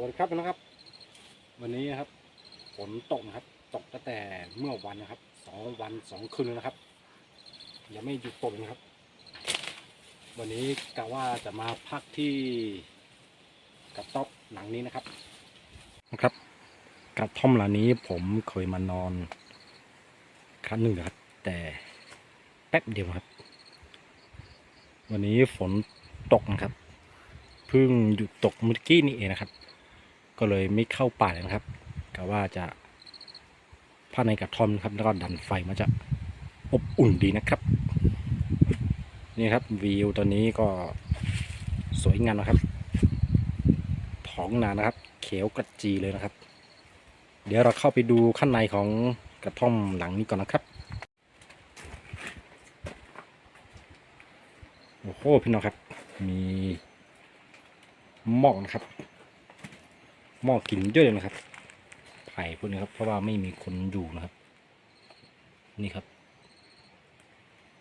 วัสดีครับนะครับ วันนี้นะครับฝนตกนะครับ ตกตั้งแต่เมื่อวันนะครับสองวันสองคืนนะครับยังไม่หยุดตกนะครับ วันนี้กะว่าจะมาพักที่กระต๊อบหลังนี้นะครับนะครับกระท่อมหลังนี้ผมเคยมานอน ครั้งหนึ่งนะครับ แต่แป๊บเดียวครับ วันนี้ฝนตกนะครับเพิ่งหยุดตกเมื่อกี้นี่เองนะครับ ก็เลยไม่เข้าป่าเลยนะครับกะว่าจะพักในกระท่อมครับแล้วก็ดันไฟมันจะอบอุ่นดีนะครับ นี่ครับวิวตอนนี้ก็สวยงามนะครับท้องนานะครับ เขียวกระจีเลยนะครับ เดี๋ยวเราเข้าไปดูข้างในของกระท่อมหลังนี้ก่อนนะครับโอ้โหพี่น้องครับ มีหม้อนะครับ หม้อกินเยอะเลยนะครับ ไผ่พวกนี้ครับ เพราะว่าไม่มีคนอยู่นะครับ นี่ครับ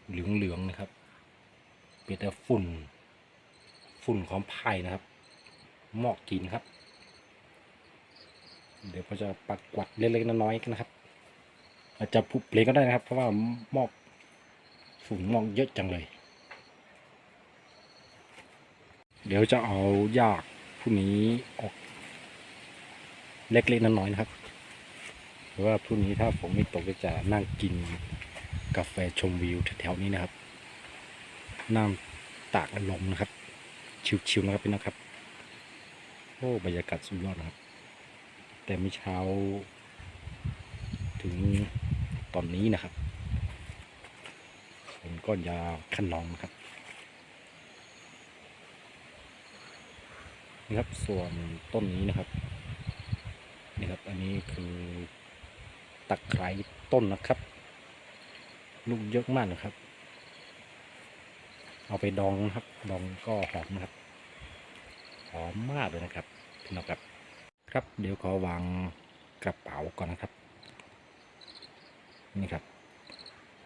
เหลืองๆนะครับ เป็นแต่ฝุ่น ฝุ่นของไผ่นะครับ หม้อกินครับ เดี๋ยวก็จะปักกวัดเล็กๆน้อยๆกันนะครับ อาจจะผุเพลงก็ได้นะครับ เพราะว่าหมอกฝุ่นหมอกเยอะจังเลย เดี๋ยวจะเอายากพวกนี้ออก เล็กๆน้อยๆนะครับเพราะว่าพรุ่งนี้ถ้าผมไม่ตกก็จะนั่งกินกาแฟชมวิวแถวๆนี้นะครับนั่งตากลมนะครับ ชิวๆนะครับพี่นะครับโอ้บรรยากาศสุดยอดนะครับ แต่ไม่เช้า ถึงตอนนี้นะครับฝนก็ยาวขนองนะครับนี่ครับส่วนต้นนี้นะครับ นี่ครับ อันนี้คือตะไคร้ต้นนะครับ ลูกเยอะมากนะครับ เอาไปดองนะครับ ดองก็หอมนะครับ หอมมากเลยนะครับพี่น้องครับ ครับ เดี๋ยวขอวางกระเป๋าก่อนนะครับ นี่ครับ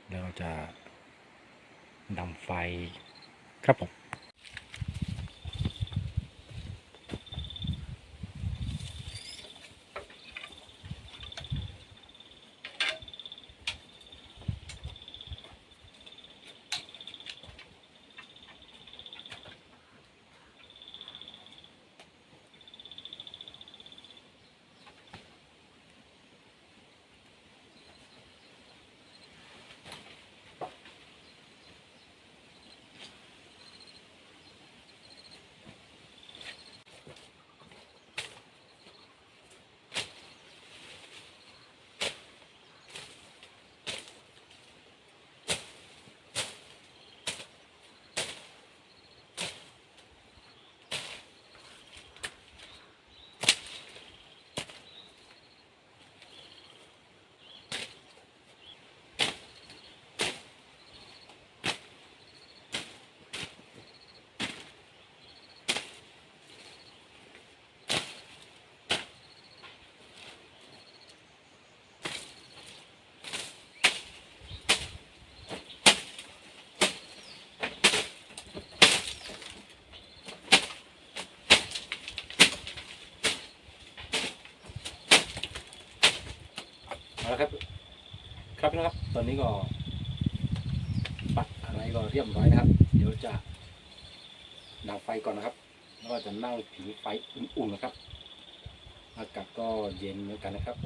แล้วเราจะดำไฟครับผม เอาละครับ ครับนะครับ ตอนนี้ก็ ปัดอะไรก็เรียบร้อยนะครับ เดี๋ยวจะดับไฟก่อนนะครับ แล้วก็จะนั่งผิงไฟอุ่นๆนะครับ อากาศก็เย็นเหมือนกันนะครับ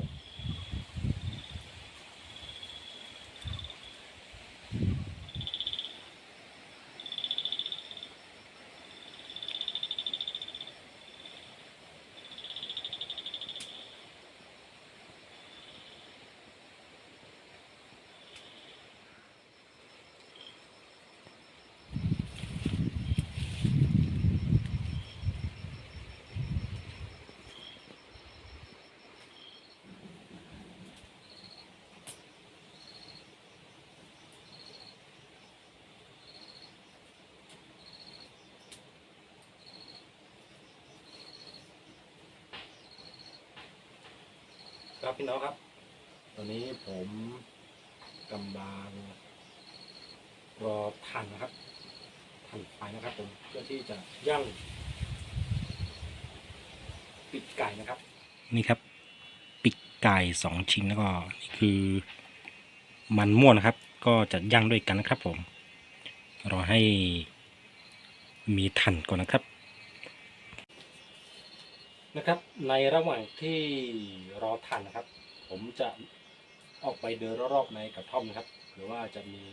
ครับพี่น้องครับ ตอนนี้ผมกำลังรอทันนะครับทันไฟนะครับ ผมเพื่อที่จะย่างปีกไก่นะครับ นี่ครับปีกไก่สองชิ้นแล้วก็นี่คือ มันม่วนนะครับ ก็จะย่างด้วยกันนะครับ ผม รอให้มีทันก่อนนะครับ นะครับ ในระหว่างที่รอทานนะครับ ผมจะออกไปเดินรอบๆในกระท่อมนะครับหรือว่าจะมี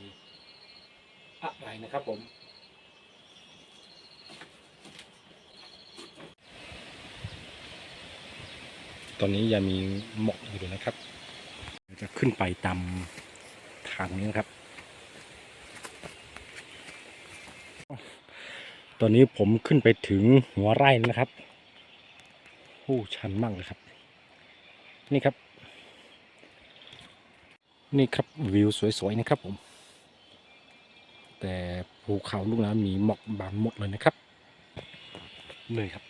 อะไรนะครับผมตอนนี้ยังมีหมอกอยู่เลยนะครับ จะขึ้นไปตามทางนี้นครับ ตอนนี้ผมขึ้นไปถึงหัวไร่นะครับ โอ้ชันมากเลยครับ นี่ครับ นี่ครับวิวสวยๆนะครับผม แต่ภูเขาลูกนั้นมีหมอกบางหมดเลยนะครับเลยครับ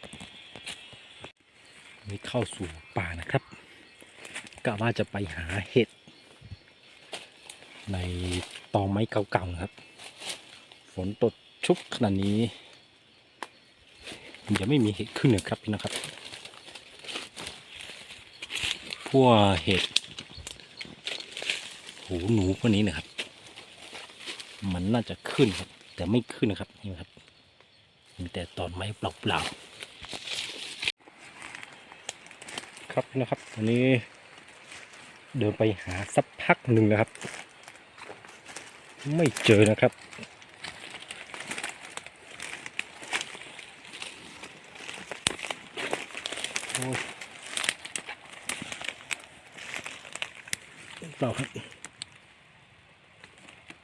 นี่เข้าสู่ป่านะครับกะว่าจะไปหาเห็ด ในตอไม้เก่าๆครับ ฝนตกชุกขนาดนี้ยังไม่มีเห็ดขึ้นเลยครับพี่นะครับ พวกเห็ดหูหนูพวกนี้นะครับ มันน่าจะขึ้นครับ แต่ไม่ขึ้นนะครับนี่ครับ มีแต่ตอนไม้เปล่าๆครับนะครับอันนี้เดินไปหาสักพักหนึ่งนะครับ ไม่เจอนะครับโอ้ เปล่าครับ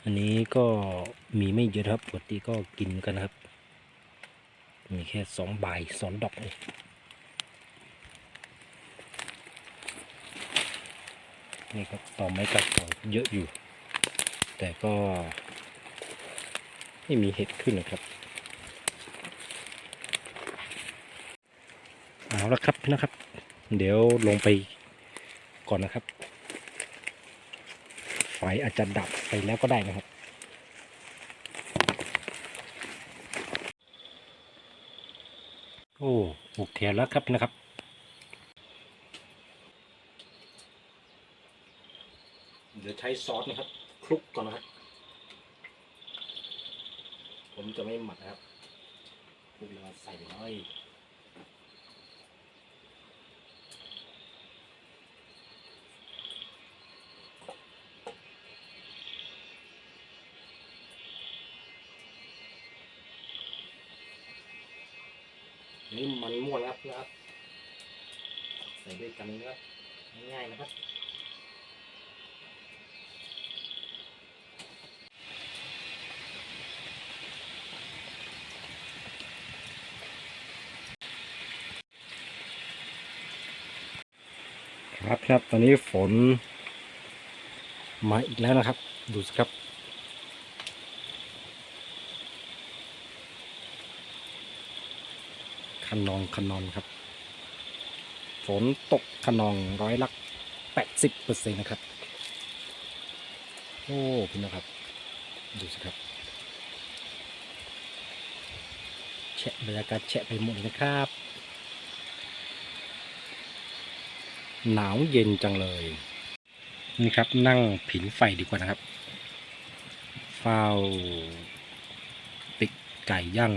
อันนี้ก็มีไม่เยอะครับปกติก็กินกันครับ มีแค่สองใบสองดอกเองนี่ครับต่อไม้กัดต่อเยอะอยู่ แต่ก็ ไม่มีเห็ดขึ้นนะครับเอาละครับนะครับ เดี๋ยวลงไปก่อนนะครับ ไฟอาจจะดับไปแล้วก็ได้นะครับ โอ้โอเคแล้วครับนะครับเดี๋ยวใช้ซอสนะครับคลุกก่อนนะครับ ผมจะไม่หมักนะครับคลุกแล้วใส่น้อย นี่มันม่วนครับนะครับ ใส่ด้วยกันนะครับง่ายๆนะครับครับครับตอนนี้ฝนมาอีกแล้วนะครับ ดูสิครับ ขนองขนองครับ ฝนตกขนองร้อยละแปดสิบเปอร์เซ็นต์นะครับ โอ้พี่นะครับ ดูสิครับแฉะบรรยากาศแฉะไปหมดเลยนะครับ หนาวเย็นจังเลย นี่ครับนั่งผิงไฟดีกว่านะครับเฝ้า ปิกไก่ย่าง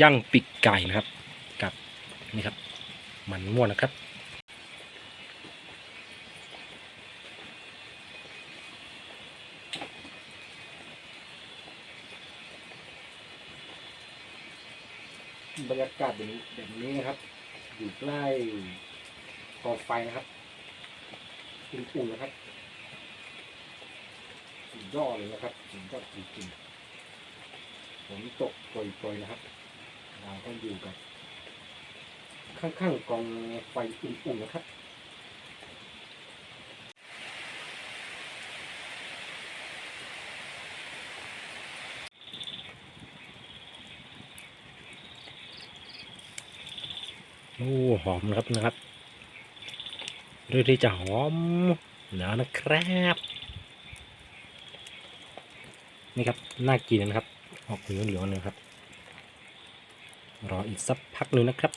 ย่างปิกไก่นะครับกับนี่ครับ มันม่วนนะครับ บรรยากาศแบบนี้แบบนี้นะครับ อยู่ใกล้กองไฟนะครับอุ่นๆนะครับสุดยอดเลยนะครับสุดยอดจริงๆฝนตกโปรยๆนะครับ ก็อยู่กับข้างๆกองไฟอุ่นๆนะครับ โอ้หอมนะครับนะครับเรื่อยที่จะหอมแล้วนะครับนี่ครับน่ากินนะครับออกเหลืองๆเลยครับ รออีกสักพักหนึ่งนะครับ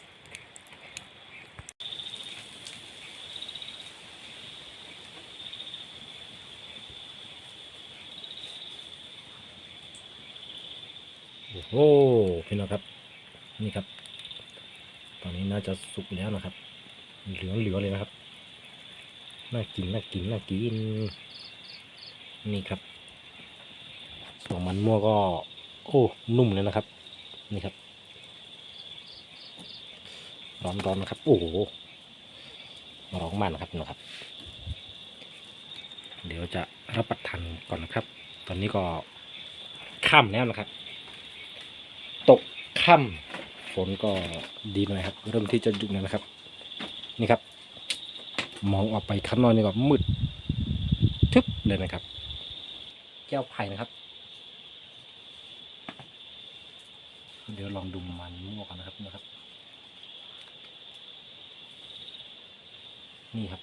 โอ้โหพี่น้องครับ นี่ครับ ตอนนี้น่าจะสุกแล้วนะครับ เหลืองเเลยนะครับ น่ากิน น่ากิน น่ากิน นี่ครับส่วนมันมั่วก็ โอ้ นุ่มเลยนะครับ นี่ครับ ร้อนๆนะครับ โอ้โหร้องมันนะครับนะครับ เดี๋ยวจะรับประทานก่อนนะครับ ตอนนี้ก็ค่ำแล้วนะครับ ตกค่ำฝนก็ดีหน่อยครับ เริ่มที่จะหยุดแล้วนะครับ นี่ครับ มองออกไปข้างนอกนี่ก็มืดทึบเลยนะครับ แก้วไผ่นะครับ เดี๋ยวลองดูมันม่วงกันนะครับนะครับ นี่ครับ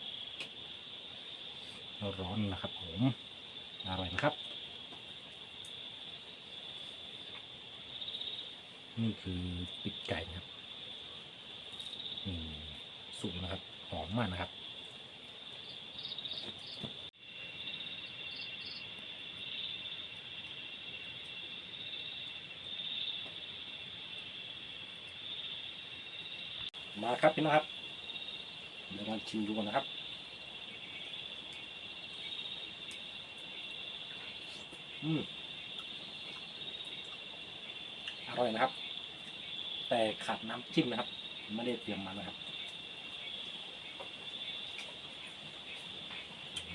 ร้อนนะครับผมอร่อยนะครับ นี่คือปิดไก่นะครับนี่สุกนะครับ หอมมากนะครับมาครับพี่น้องครับาชิมดูกันนะครับอืมอร่อยนะครับ แต่ขาดน้ำจิ้มนะครับ ไม่ได้เตรียมมานะครับ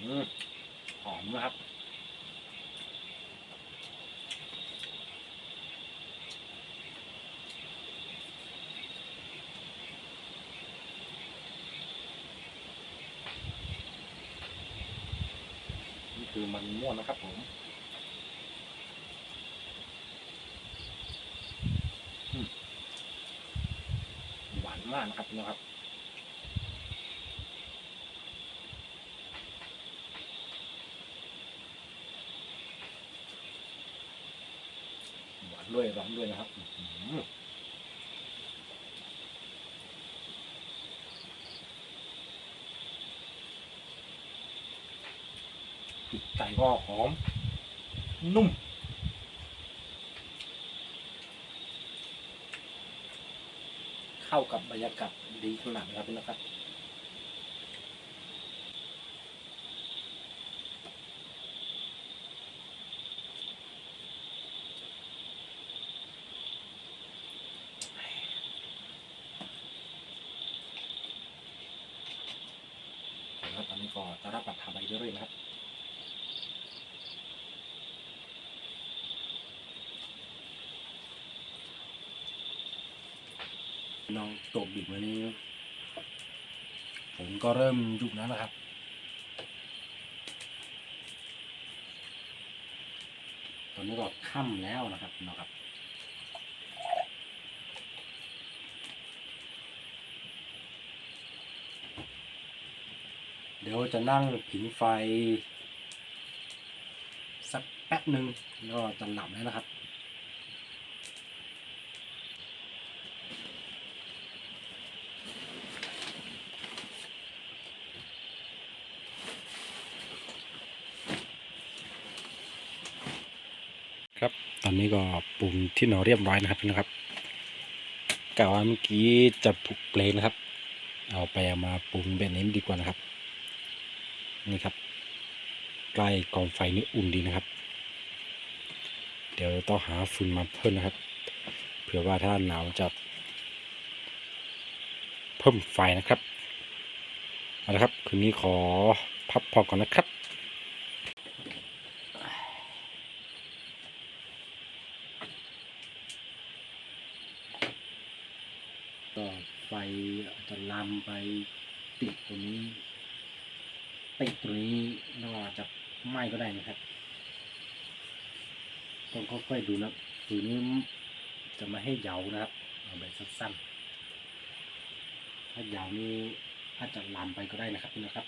อืมหอมนะครับ มันม่วนนะครับผมหวานมากนะครับน้องครับหวานด้วยร้อนด้วยนะครับอื้อหือปีก ไก่ก็หอม นุ่ม เข้ากับบรรยากาศดีขนาดนะครับพี่นะครับ แล้วตอนนี้ก็จะรับประทานไปเรื่อยๆนะครับ น้องตกดึก วันนี้ผมก็เริ่มยุดแล้วนะครับ ตอนนี้ก็ค่ำแล้วนะครับน้องครับเดี๋ยวจะนั่งผิงไฟ สักแป๊บหนึ่งแล้วก็จะหลับแล้วนะครับ ครับ ตอ นี้ก็ปรุงที่นอนเรียบร้อยนะครับนะครับกะว่าเมื่อกี้จะปลุกเปลนะครับ เอาไปเอามาปรุงแบบนี้ดีกว่านะครับ นี่ครับ ใกล้กองไฟนี่อุ่นดีนะครับ เดี๋ยวต้องหาฟืนมาเพิ่มนะครับ เผื่อว่าถ้าหนาวจะเพิ่มไฟนะครับเอาละครับคืนนี้ขอพักผ่อนก่อนนะครับ ก็ไฟอาจจะลาม ไปติดตรงนี้ติดตรงนี้แล้วอาจะไหม้ก็ได้นะครับต้องค่อยๆดูนะฝืนนี้จะไม่ให้เหยาวนะครับเอาแบบสั้นๆถ้าเหยาวนี้อาจจะลามไปก็ได้นะครับพี่นะครับ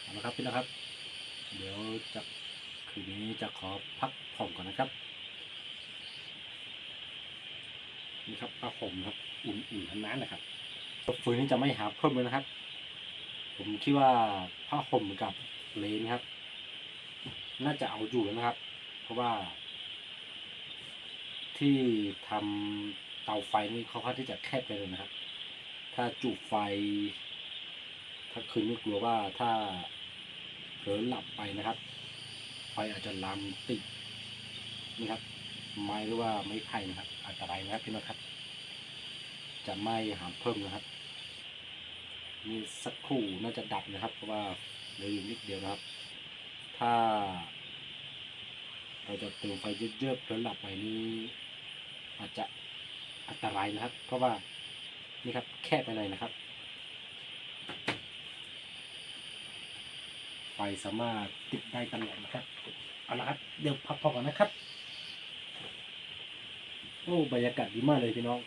เอาละครับพี่นะครับ เดี๋ยวจะคืนนี้จะขอพักผ่อนก่อนนะครับ นี่ครับผ้าห่มครับอุ่นๆทั้งนั้นนะครับฟืนนี้จะไม่หาเพิ่มเลยนะครับ ผมคิดว่าผ้าห่มกับเลนครับ น่าจะเอาอยู่แล้วนะครับ เพราะว่า ที่ทำเตาไฟนี่เขาค่อนข้าที่จะแคบไปเลยนะครับ ถ้าจุไฟ ถ้าคืนนี้กลัวว่าถ้าเผลอหลับไปนะครับ ไฟอาจจะลามติดนี่ครับ ไม้หรือว่าไม้ไผ่นะครับ อันตรายนะครับพี่น้องครับ จะไม่หามเพิ่มนะครับนี่สักครู่น่าจะดับนะครับ เพราะว่าเหลืออยู่นิดเดียวนะครับ ถ้า เราจะเติมไฟเยอะๆเพื่อหลับไปนี่อาจจะอันตรายนะครับ เพราะว่านี่ครับแคบไปหน่อยนะครับ ไฟสามารถติดได้ตลอดนะครับเอาละครับเดี๋ยวพักผ่อนก่อนนะครับ โอ้บรรยากาศดีมากเลยพี่น้อง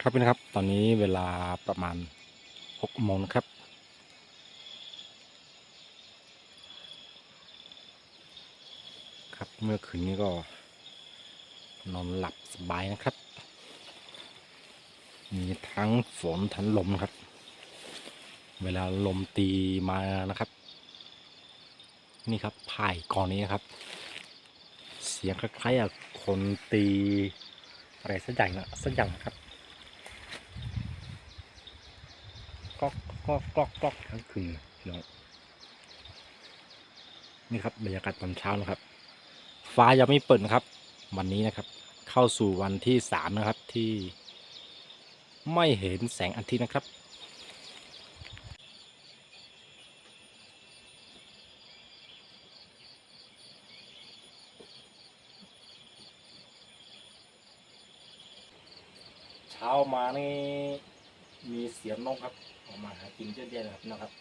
ครับพี่นะครับ ตอนนี้เวลาประมาณหกโมงนะครับ ครับ เมื่อคืนนี้ก็นอนหลับสบายนะครับ มีทั้งฝนทั้งลมครับ เวลาลมตีมานะครับ นี่ครับไผ่กอนนี้ครับ เสียงคล้ายๆกับคนตีอะไรสักอย่างนะสักอย่างครับก๊อกก๊อกก๊อกก๊อกทั้งคืนพี่น้องนี่ครับบรรยากาศตอนเช้านะครับ ฟ้ายังไม่เปิดนะครับ วันนี้นะครับ เข้าสู่วันที่สามนะครับที่ไม่เห็นแสงอาทิตย์นะครับ เช้ามานี่มีเสียงนกครับ ออกมาหากินเยอะแยะเลยครับนะครับ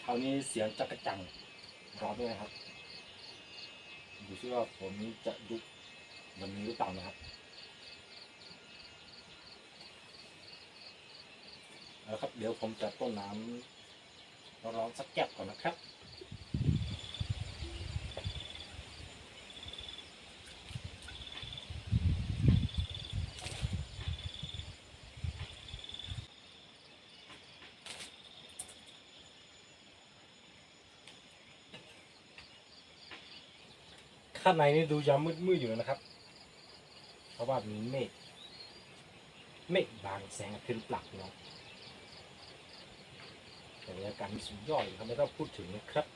เช้า นี้เสียงจักระจังร้องด้วยนะครับดูซิว่าผมจะยุบวันนี้หรือเปล่านะครับเอาครับ เดี๋ยวผมจะต้นน้ำร้อนสักแก้วก่อนนะครับ ข้างในนี่ดูยังมืดๆอยู่นะครับ เพราะว่ามีเมฆเมฆบางแสงอาทิตย์ปลักเนาะแต่บรรยากาศมีสุดยอดเลยครับไม่ต้องพูดถึงนะครับ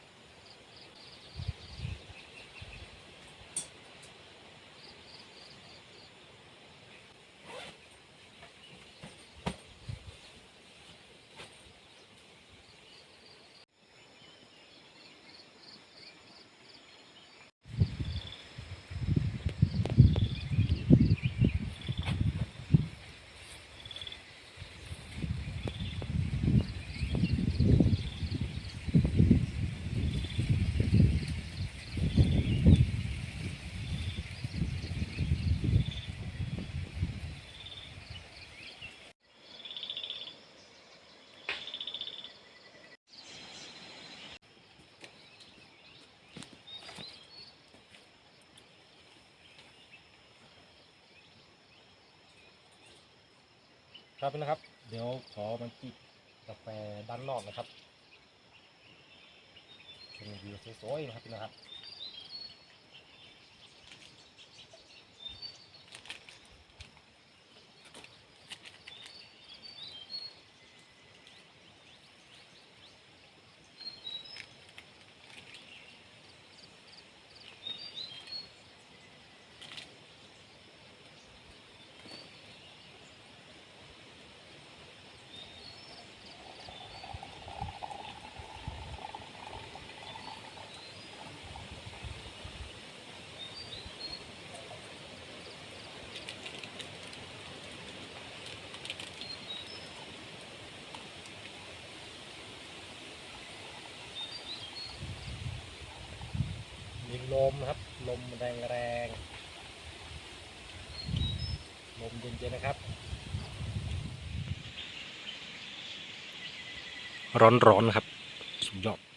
ครับนะครับ เดี๋ยวขอมันจิบกาแฟด้านนอกนะครับชมวิวสวยๆนะครับพี่นะครับ มี ลมครับ ลมแรงแรงๆลมเย็นๆนะครับ ร้อนๆครับ สุดยอด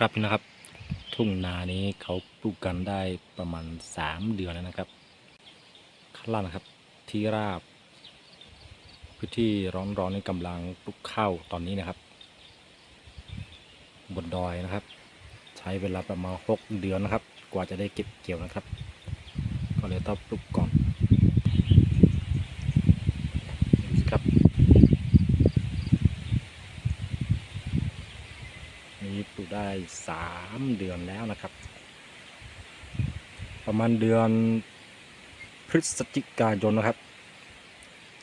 ครับนี่นะครับ ทุ่งนานี้เขาปลูกกันได้ประมาณสามเดือนแล้วนะครับข้างล่างนะครับที่ราบ พื้นที่ร้อนๆนี่กำลังปลูกข้าวตอนนี้นะครับ บนดอยนะครับ ใช้เวลาประมาณหกเดือนนะครับ กว่าจะได้เก็บเกี่ยวนะครับ ก็เลยต้องปลูกก่อนดูสิครับ นี้ปลูกได้ สามเดือนแล้วนะครับ ประมาณเดือนพฤศจิกายนนะครับ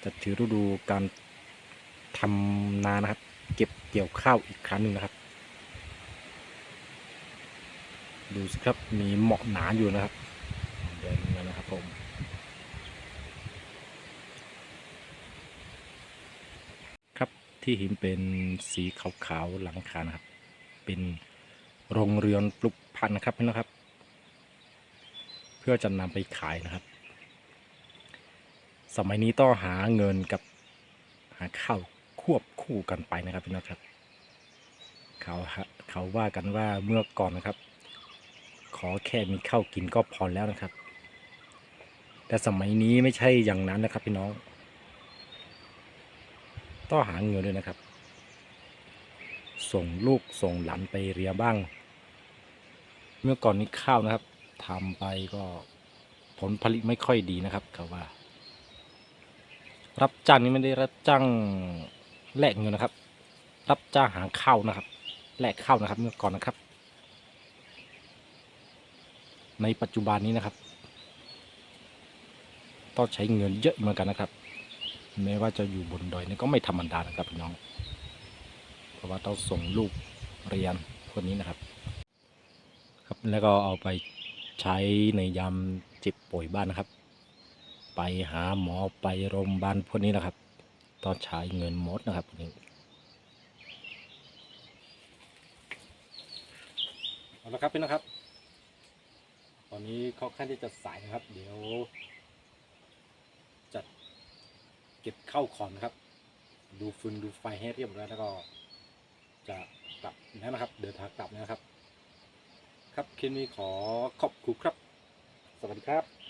จะถือฤดูการทำนานะครับ เก็บเกี่ยวข้าวอีกครั้งหนึ่งนะครับ ดูสิครับมีเหมาะหนาอยู่นะครับเดินมานะครับผมครับที่เห็นเป็นสีขาวๆหลังคานะครับ เป็น โรงเรือนปลูกพันธุ์นะครับพี่นะครับ เพื่อจะนำไปขายนะครับ สมัยนี้ต้องหาเงินกับหาข้าวควบคู่กันไปนะครับพี่นะครับ เขาเขาว่ากันว่าเมื่อก่อนนะครับ ขอแค่มีข้าวกินก็พอแล้วนะครับ แต่สมัยนี้ไม่ใช่อย่างนั้นนะครับพี่น้อง ต้องหาเงินด้วยนะครับ ส่งลูกส่งหลานไปเรียบ้าง เมื่อก่อนนี้ข้าวนะครับทำไปก็ผลผลิตไม่ค่อยดีนะครับเขาว่า รับจ้างนี้ไม่ได้รับจ้างแลกเงินนะครับ รับจ้างหาข้าวนะครับแลกข้าวนะครับ เมื่อก่อนนะครับ ในปัจจุบันนี้นะครับต้องใช้เงินเยอะเหมือนกันนะครับแม้ว่าจะอยู่บนดอยนี่ก็ไม่ธรรมดานะครับพี่น้อง เพราะว่าต้องส่งลูกเรียนพวกนี้นะครับ แล้วก็เอาไปใช้ในยามเจ็บป่วยบ้านนะครับ ไปหาหมอไปโรงพยาบาลพวกนี้นะครับ ต้องใช้เงินหมดนะครับพวกนี้เอาละครับพี่นะครับ ตอนนี้เขาขั้นที่จะสายนะครับ เดี๋ยวจะเก็บเข้าของนะครับ ดูฟืนดูไฟให้เรียบร้อยแล้วก็จะกลับนะครับ เดินทางกลับนะครับ ครับคลิปนี้ขอขอบคุณครับ สวัสดีครับ